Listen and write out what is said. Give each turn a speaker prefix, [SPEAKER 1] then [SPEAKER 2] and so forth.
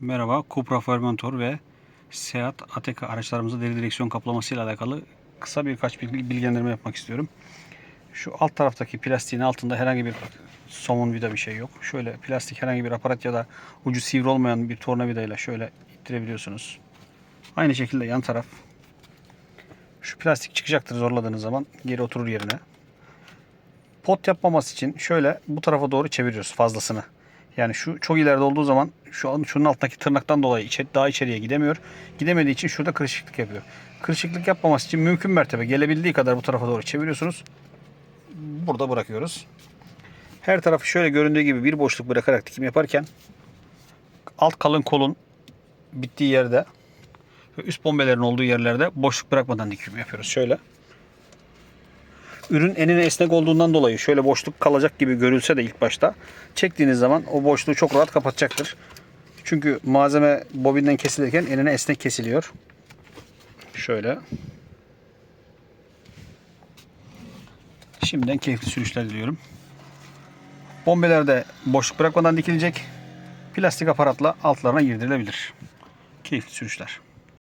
[SPEAKER 1] Merhaba, Cupra Formentor ve Seat Ateca araçlarımızda deri direksiyon kaplaması ile alakalı kısa birkaç bilgi- bilgilendirme yapmak istiyorum. Şu alt taraftaki plastiğin altında herhangi bir somun vida bir şey yok. Şöyle plastik herhangi bir aparat ya da ucu sivri olmayan bir tornavidayla şöyle ittirebiliyorsunuz. Aynı şekilde yan taraf. Şu plastik çıkacaktır zorladığınız zaman geri oturur yerine. Pot yapmaması için şöyle bu tarafa doğru çeviriyoruz fazlasını. Yani şu çok ileride olduğu zaman şu an şunun altındaki tırnaktan dolayı içe, daha içeriye gidemiyor. Gidemediği için şurada kırışıklık yapıyor. Kırışıklık yapmaması için mümkün mertebe gelebildiği kadar bu tarafa doğru çeviriyorsunuz. Burada bırakıyoruz. Her tarafı şöyle göründüğü gibi bir boşluk bırakarak dikim yaparken alt kalın kolun bittiği yerde ve üst bombelerin olduğu yerlerde boşluk bırakmadan dikim yapıyoruz. Şöyle. Ürün enine esnek olduğundan dolayı şöyle boşluk kalacak gibi görülse de ilk başta çektiğiniz zaman o boşluğu çok rahat kapatacaktır. Çünkü malzeme bobinden kesilirken enine esnek kesiliyor. Şöyle. Şimdiden keyifli sürüşler diliyorum. Bombelerde boşluk bırakmadan dikilecek. Plastik aparatla altlarına girdirilebilir. Keyifli sürüşler.